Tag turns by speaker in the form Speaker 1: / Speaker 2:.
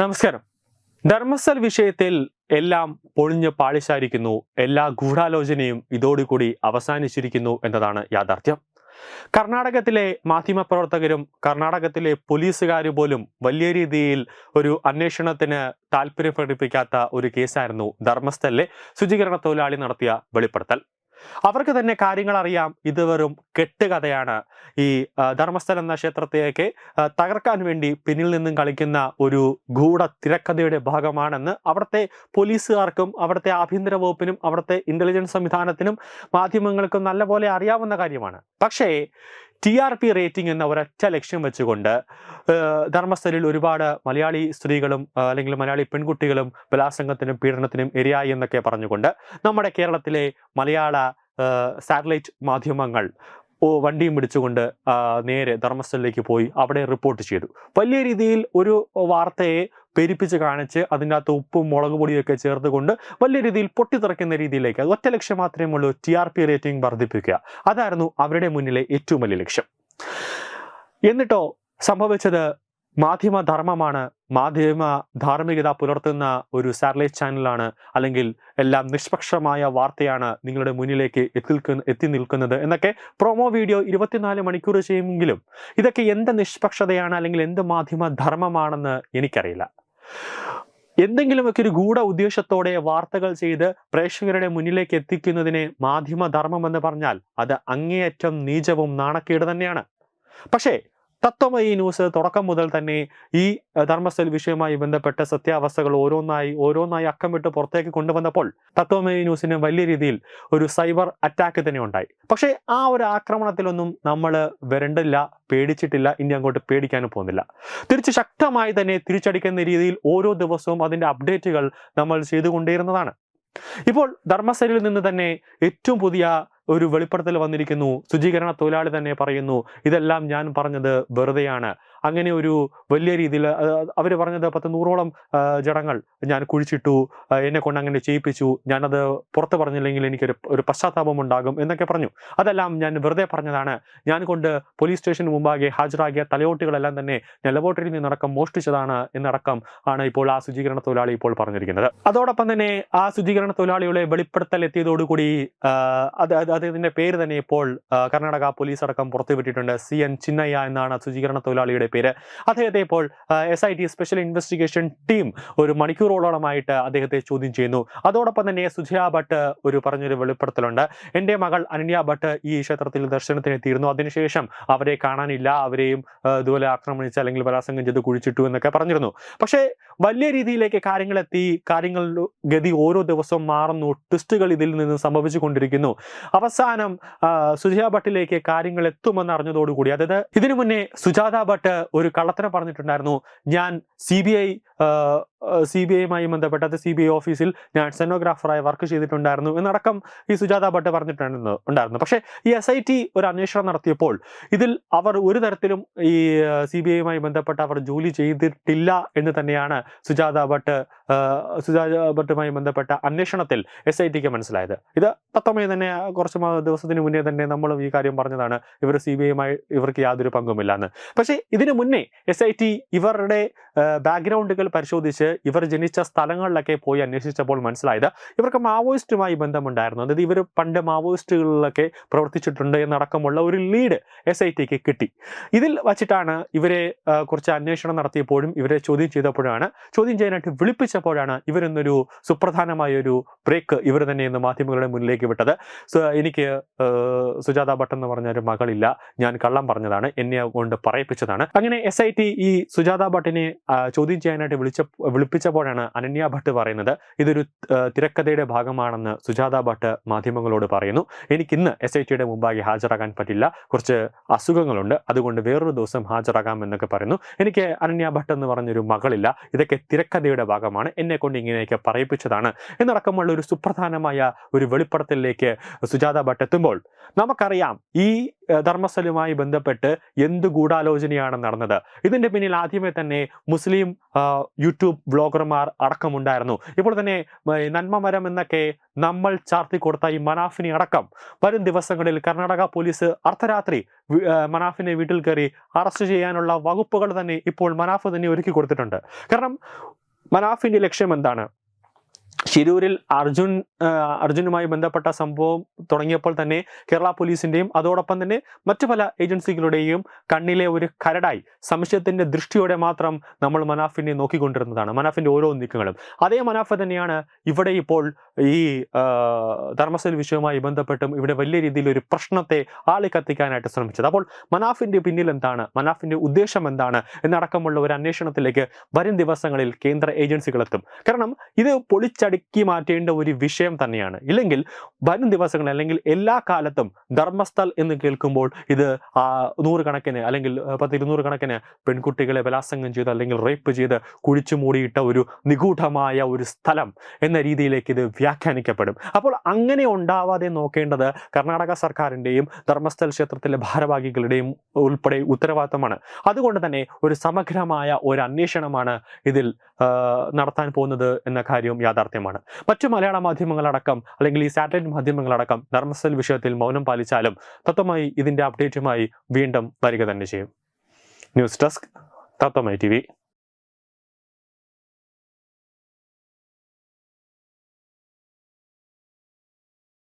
Speaker 1: നമസ്കാരം. ധർമ്മസ്ഥൽ വിഷയത്തിൽ എല്ലാം പൊളിഞ്ഞ് പാളിശാരിക്കുന്നു എല്ലാ ഗൂഢാലോചനയും ഇതോടുകൂടി അവസാനിച്ചിരിക്കുന്നു എന്നതാണ് യാഥാർത്ഥ്യം. കർണാടകത്തിലെ മാധ്യമപ്രവർത്തകരും കർണാടകത്തിലെ പോലീസുകാരും പോലും വലിയ രീതിയിൽ ഒരു അന്വേഷണത്തിന് താല്പര്യം പ്രകടിപ്പിക്കാത്ത ഒരു കേസായിരുന്നു ധർമ്മസ്ഥലിലെ ശുചീകരണ തൊഴിലാളി നടത്തിയ വെളിപ്പെടുത്തൽ. അവർക്ക് തന്നെ കാര്യങ്ങൾ അറിയാം. ഇത് വെറും കെട്ടുകഥയാണ്. ഈ ധർമ്മസ്ഥലം എന്ന ക്ഷേത്രത്തെയൊക്കെ തകർക്കാൻ വേണ്ടി പിന്നിൽ നിന്നും കളിക്കുന്ന ഒരു ഗൂഢ തിരക്കഥയുടെ ഭാഗമാണെന്ന് അവിടുത്തെ പോലീസുകാർക്കും അവിടുത്തെ ആഭ്യന്തര വകുപ്പിനും അവിടുത്തെ ഇന്റലിജൻസ് സംവിധാനത്തിനും മാധ്യമങ്ങൾക്കും നല്ലപോലെ അറിയാവുന്ന കാര്യമാണ്. പക്ഷേ ടി ആർ പി റേറ്റിംഗ് എന്ന ഒരൊറ്റ ലക്ഷ്യം വെച്ചുകൊണ്ട് ധർമ്മസ്ഥലിൽ ഒരുപാട് മലയാളി സ്ത്രീകളും അല്ലെങ്കിൽ മലയാളി പെൺകുട്ടികളും ബലാസംഗത്തിനും പീഡനത്തിനും ഇരയായി എന്നൊക്കെ പറഞ്ഞുകൊണ്ട് നമ്മുടെ കേരളത്തിലെ മലയാള സാറ്റലൈറ്റ് മാധ്യമങ്ങൾ വണ്ടിയും പിടിച്ചുകൊണ്ട് നേരെ ധർമ്മസ്ഥലിലേക്ക് പോയി അവിടെ റിപ്പോർട്ട് ചെയ്തു. വലിയ രീതിയിൽ ഒരു വാർത്തയെ പെരുപ്പിച്ച് കാണിച്ച് അതിന്റെ അകത്ത് ഉപ്പും മുളക് പൊടിയൊക്കെ ചേർത്തുകൊണ്ട് വലിയ രീതിയിൽ പൊട്ടിത്തെറിക്കുന്ന രീതിയിലേക്ക് അത് ഒറ്റ ലക്ഷ്യം മാത്രമേ ഉള്ളൂ ടി ആർ പി റേറ്റിംഗ് വർദ്ധിപ്പിക്കുക. അതായിരുന്നു അവരുടെ മുന്നിലെ ഏറ്റവും വലിയ ലക്ഷ്യം. എന്നിട്ടോ സംഭവിച്ചത് മാധ്യമ ധർമ്മമാണ്. മാധ്യമ ധാർമ്മികത പുലർത്തുന്ന ഒരു സാറ്റലൈറ്റ് ചാനലാണ് അല്ലെങ്കിൽ എല്ലാം നിഷ്പക്ഷമായ വാർത്തയാണ് നിങ്ങളുടെ മുന്നിലേക്ക് എത്തി എത്തി നിൽക്കുന്നത് എന്നൊക്കെ പ്രൊമോ വീഡിയോ ഇരുപത്തിനാല് മണിക്കൂർ ചെയ്യുമെങ്കിലും ഇതൊക്കെ എന്ത് നിഷ്പക്ഷതയാണ് അല്ലെങ്കിൽ എന്ത് മാധ്യമ ധർമ്മമാണെന്ന് എനിക്കറിയില്ല. എന്തെങ്കിലുമൊക്കെ ഒരു ഗൂഢ ഉദ്ദേശത്തോടെ വാർത്തകൾ ചെയ്ത് പ്രേക്ഷകരുടെ മുന്നിലേക്ക് എത്തിക്കുന്നതിനെ മാധ്യമധർമ്മം എന്ന് പറഞ്ഞാൽ അത് അങ്ങേയറ്റം നീചവും നാണക്കേട് തന്നെയാണ്. പക്ഷേ തത്വമയി ന്യൂസ് തുടക്കം മുതൽ തന്നെ ഈ ധർമ്മസ്ഥൽ വിഷയവുമായി ബന്ധപ്പെട്ട സത്യാവസ്ഥകൾ ഓരോന്നായി ഓരോന്നായി അക്കമിട്ട് പുറത്തേക്ക് കൊണ്ടുവന്നപ്പോൾ തത്വമയി ന്യൂസിന് വലിയ രീതിയിൽ ഒരു സൈബർ അറ്റാക്ക് തന്നെ ഉണ്ടായി. പക്ഷേ ആ ഒരു ആക്രമണത്തിലൊന്നും നമ്മൾ വരണ്ടില്ല പേടിച്ചിട്ടില്ല ഇനി അങ്ങോട്ട് പേടിക്കാനും പോകുന്നില്ല. തിരിച്ച് ശക്തമായി തന്നെ തിരിച്ചടിക്കുന്ന രീതിയിൽ ഓരോ ദിവസവും അതിന്റെ അപ്ഡേറ്റുകൾ നമ്മൾ ചെയ്തുകൊണ്ടേയിരുന്നതാണ്. ഇപ്പോൾ ധർമ്മസേനയിൽ നിന്ന് തന്നെ ഏറ്റവും പുതിയ ഒരു വെളിപ്പെടുത്തൽ വന്നിരിക്കുന്നു. ശുചീകരണ തൊഴിലാളി തന്നെ പറയുന്നു ഇതെല്ലാം ഞാൻ പറഞ്ഞത് വെറുതെയാണ്. അങ്ങനെ ഒരു വലിയ രീതിയിൽ അവർ പറഞ്ഞത് പത്ത് നൂറോളം ജടങ്ങൾ ഞാൻ കുഴിച്ചിട്ടു എന്നെ കൊണ്ട് അങ്ങനെ ചെയ്യിപ്പിച്ചു ഞാനത് പുറത്ത് പറഞ്ഞില്ലെങ്കിൽ എനിക്കൊരു ഒരു പശ്ചാത്താപം ഉണ്ടാകും എന്നൊക്കെ പറഞ്ഞു. അതെല്ലാം ഞാൻ വെറുതെ പറഞ്ഞതാണ്. ഞാൻ കൊണ്ട് പോലീസ് സ്റ്റേഷന് മുമ്പാകെ ഹാജരാക്കിയ തലയോട്ടുകളെല്ലാം തന്നെ ഞാൻ നിന്നടക്കം മോഷ്ടിച്ചതാണ് എന്നടക്കം ആണ് ഇപ്പോൾ ആ ശുചീകരണ തൊഴിലാളി ഇപ്പോൾ പറഞ്ഞിരിക്കുന്നത്. അതോടൊപ്പം തന്നെ ആ ശുചീകരണ തൊഴിലാളിയുടെ വെളിപ്പെടുത്തൽ എത്തിയതോടുകൂടി അദ്ദേഹത്തിന്റെ പേര് തന്നെ ഇപ്പോൾ കർണാടക പോലീസ് അടക്കം പുറത്തുവിട്ടിട്ടുണ്ട്. സി. എൻ. ചിന്നയ്യ എന്നാണ് ശുചീകരണ തൊഴിലാളിയുടെ പേര്. അദ്ദേഹത്തെ ഇപ്പോൾ S I T special investigation team ഒരു മണിക്കൂറോളമായിട്ട് അദ്ദേഹത്തെ ചോദ്യം ചെയ്യുന്നു. അതോടൊപ്പം തന്നെ സുജയ ഭട്ട് ഒരു പറഞ്ഞൊരു വെളിപ്പെടുത്തലുണ്ട്. എന്റെ മകൾ അനന്യ ഭട്ട് ഈ ക്ഷേത്രത്തിൽ ദർശനത്തിന് എത്തിയിരുന്നു അതിനുശേഷം അവരെ കാണാനില്ല. അവരെയും ഇതുപോലെ ആക്രമിച്ച് അല്ലെങ്കിൽ ബലാത്സംഗം ചെയ്ത് കുഴിച്ചിട്ടു എന്നൊക്കെ പറഞ്ഞിരുന്നു. പക്ഷേ വലിയ രീതിയിലേക്ക് കാര്യങ്ങൾ എത്തി കാര്യങ്ങളുടെ ഗതി ഓരോ ദിവസവും മാറുന്നു. ട്വിസ്റ്റുകൾ ഇതിൽ നിന്ന് സംഭവിച്ചു കൊണ്ടിരിക്കുന്നു. അവസാനം സുജയ ഭട്ടിലേക്ക് കാര്യങ്ങൾ എത്തുമെന്ന് അറിഞ്ഞതോടുകൂടി അതായത് ഇതിനു മുന്നേ സുജാത ഭട്ട് ഒരു കള്ളത്തരം പറഞ്ഞിട്ടുണ്ടായിരുന്നു. ഞാൻ C B I C B ഐയുമായി അത് സി ബി ഐ ഓഫീസിൽ ഞാൻ സെനോഗ്രാഫറായി വർക്ക് ചെയ്തിട്ടുണ്ടായിരുന്നു എന്നടക്കം ഈ സുജാത ഭട്ട് പറഞ്ഞിട്ടുണ്ടായിരുന്നു ഉണ്ടായിരുന്നു. പക്ഷേ ഈ എസ് ഐ ടി ഒരു അന്വേഷണം നടത്തിയപ്പോൾ ഇതിൽ അവർ ഒരു തരത്തിലും ഈ സി ബി ഐയുമായി ബന്ധപ്പെട്ട് അവർ ജോലി ചെയ്തിട്ടില്ല എന്ന് തന്നെയാണ് സുജാത ഭട്ട് സുജാത ഭട്ടുമായി ബന്ധപ്പെട്ട അന്വേഷണത്തിൽ എസ് ഐ ടിക്ക് മനസ്സിലായത്. ഇത് പത്തൊമ്പത് തന്നെ കുറച്ച് ദിവസത്തിന് മുന്നേ തന്നെ നമ്മളും ഈ കാര്യം പറഞ്ഞതാണ്. ഇവർ സി ബി ഐയുമായി ഇവർക്ക് യാതൊരു പങ്കുമില്ല എന്ന് പക്ഷേ ഇതിനു മുന്നേ എസ് ഐ ടി ഇവരുടെ ബാക്ക്ഗ്രൗണ്ടുകൾ പരിശോധിച്ച് ഇവർ ജനിച്ച സ്ഥലങ്ങളിലൊക്കെ പോയി അന്വേഷിച്ചപ്പോൾ മനസ്സിലായത് ഇവർക്ക് മാവോയിസ്റ്റുമായി ബന്ധമുണ്ടായിരുന്നു. അതായത് ഇവർ പണ്ട് മാവോയിസ്റ്റുകളിലൊക്കെ പ്രവർത്തിച്ചിട്ടുണ്ട് എന്നടക്കമുള്ള ഒരു ലീഡ് എസ് ഐ ടിക്ക് കിട്ടി. ഇതിൽ വച്ചിട്ടാണ് ഇവരെ കുറച്ച് അന്വേഷണം നടത്തിയപ്പോഴും ഇവരെ ചോദ്യം ചെയ്തപ്പോഴാണ് ചോദ്യം ചെയ്യാനായിട്ട് വിളിപ്പിച്ചപ്പോഴാണ് ഇവരെന്നൊരു സുപ്രധാനമായ ഒരു ബ്രേക്ക് ഇവർ തന്നെ ഇന്ന് മാധ്യമങ്ങളുടെ മുന്നിലേക്ക് വിട്ടത്. എനിക്ക് സുജാത ഭട്ട് എന്ന് പറഞ്ഞ ഒരു മകളില്ല ഞാൻ കള്ളം പറഞ്ഞതാണ് എന്നെ കൊണ്ട് പറയിപ്പിച്ചതാണ്. അങ്ങനെ എസ് ഐ ടി ഈ സുജാത ഭട്ടിനെ ചോദ്യം ചെയ്യാനായിട്ട് വിളിച്ച വിളിപ്പിച്ചപ്പോഴാണ് അനന്യ ഭട്ട് പറയുന്നത്. ഇതൊരു തിരക്കഥയുടെ ഭാഗമാണെന്ന് സുജാത ഭട്ട് മാധ്യമങ്ങളോട് പറയുന്നു. എനിക്ക് ഇന്ന് എസ് ഐ ടിയുടെ മുമ്പാകെ ഹാജരാകാൻ പറ്റില്ല. കുറച്ച് അസുഖങ്ങളുണ്ട്. അതുകൊണ്ട് വേറൊരു ദിവസം ഹാജരാകാം എന്നൊക്കെ പറയുന്നു. എനിക്ക് അനന്യ ഭട്ട് എന്ന് പറഞ്ഞൊരു മകളില്ല. ഇതൊക്കെ തിരക്കഥയുടെ ഭാഗമാണ്. എന്നെ കൊണ്ട് ഇങ്ങനെയൊക്കെ പറയിപ്പിച്ചതാണ്. എന്നടക്കമുള്ള ഒരു സുപ്രധാനമായ ഒരു വെളിപ്പെടുത്തലിലേക്ക് സുജാത ഭട്ട് എത്തുമ്പോൾ നമുക്കറിയാം ഈ ധർമ്മസ്ഥലുമായി ബന്ധപ്പെട്ട് എന്ത് ഗൂഢാലോചനയാണ് നടന്നത്. ഇതിന്റെ പിന്നിൽ ആദ്യമേ തന്നെ മുസ്ലിം യൂട്യൂബ് വ്ളോഗർമാർ അടക്കമുണ്ടായിരുന്നു. ഇപ്പോൾ തന്നെ നന്മമരം നന്മ മരം എന്നൊക്കെ നമ്മൾ ചാർത്തി കൊടുത്ത ഈ മനാഫിനെ അടക്കം വരും ദിവസങ്ങളിൽ കർണാടക പോലീസ് അർദ്ധരാത്രി മനാഫിനെ വീട്ടിൽ കയറി അറസ്റ്റ് ചെയ്യാനുള്ള വകുപ്പുകൾ തന്നെ ഇപ്പോൾ മനാഫ് തന്നെ ഒരുക്കി കൊടുത്തിട്ടുണ്ട്. കാരണം മനാഫിന്റെ ലക്ഷ്യം എന്താണ്? ശിരൂരിൽ അർജുൻ അർജുനുമായി ബന്ധപ്പെട്ട സംഭവം തുടങ്ങിയപ്പോൾ തന്നെ കേരള പോലീസിന്റെയും അതോടൊപ്പം തന്നെ മറ്റു പല ഏജൻസികളുടെയും കണ്ണിലെ ഒരു കരടായി. സംശയത്തിന്റെ ദൃഷ്ടിയോടെ മാത്രം നമ്മൾ മനാഫിനെ നോക്കിക്കൊണ്ടിരുന്നതാണ്. മനാഫിന്റെ ഓരോ നീക്കങ്ങളും. അതേ മനാഫ് തന്നെയാണ് ഇവിടെ ഇപ്പോൾ ഈ ധർമ്മസേൽ വിഷയവുമായി ബന്ധപ്പെട്ടും ഇവിടെ വലിയ രീതിയിൽ ഒരു പ്രശ്നത്തെ ആളി കത്തിക്കാനായിട്ട് ശ്രമിച്ചത്. അപ്പോൾ മനാഫിന്റെ പിന്നിൽ എന്താണ്? മനാഫിന്റെ ഉദ്ദേശം എന്താണ്? എന്നടക്കമുള്ള ഒരു അന്വേഷണത്തിലേക്ക് വരും ദിവസങ്ങളിൽ കേന്ദ്ര ഏജൻസികൾ എത്തും. കാരണം ഇത് പൊളിച്ചടുക്കി മാറ്റേണ്ട ഒരു വിഷയം തന്നെയാണ്. ഇല്ലെങ്കിൽ വരും ദിവസങ്ങൾ അല്ലെങ്കിൽ എല്ലാ കാലത്തും ധർമ്മസ്ഥൽ എന്ന് കേൾക്കുമ്പോൾ ഇത് നൂറുകണക്കിന് അല്ലെങ്കിൽ പത്ത് ഇരുന്നൂറ് കണക്കിന് പെൺകുട്ടികളെ ബലാത്സംഗം ചെയ്ത് അല്ലെങ്കിൽ റേപ്പ് ചെയ്ത് കുഴിച്ചു മൂടിയിട്ട ഒരു നിഗൂഢമായ ഒരു സ്ഥലം എന്ന രീതിയിലേക്ക് ഇത് വ്യാഖ്യാനിക്കപ്പെടും. അപ്പോൾ അങ്ങനെ ഉണ്ടാവാതെ നോക്കേണ്ടത് കർണാടക സർക്കാരിന്റെയും ധർമ്മസ്ഥൽ ക്ഷേത്രത്തിലെ ഭാരവാഹികളുടെയും ഉൾപ്പെടെ ഉത്തരവാദിത്തമാണ്. അതുകൊണ്ട് തന്നെ ഒരു സമഗ്രമായ ഒരു അന്വേഷണമാണ് ഇതിൽ നടത്താൻ പോകുന്നത് എന്ന കാര്യവും യാഥാർത്ഥ്യമാണ്. മറ്റു മലയാള മാധ്യമങ്ങളടക്കം അല്ലെങ്കിൽ ഈ സാറ്റലൈറ്റ് മാധ്യമങ്ങളടക്കം ധർമ്മസ്ഥൽ വിഷയത്തിൽ മൗനം പാലിച്ചാലും തത്വമായി ഇതിന്റെ അപ്ഡേറ്റുമായി വീണ്ടും വരിക തന്നെ ചെയ്യും. News desk തത്വമായി T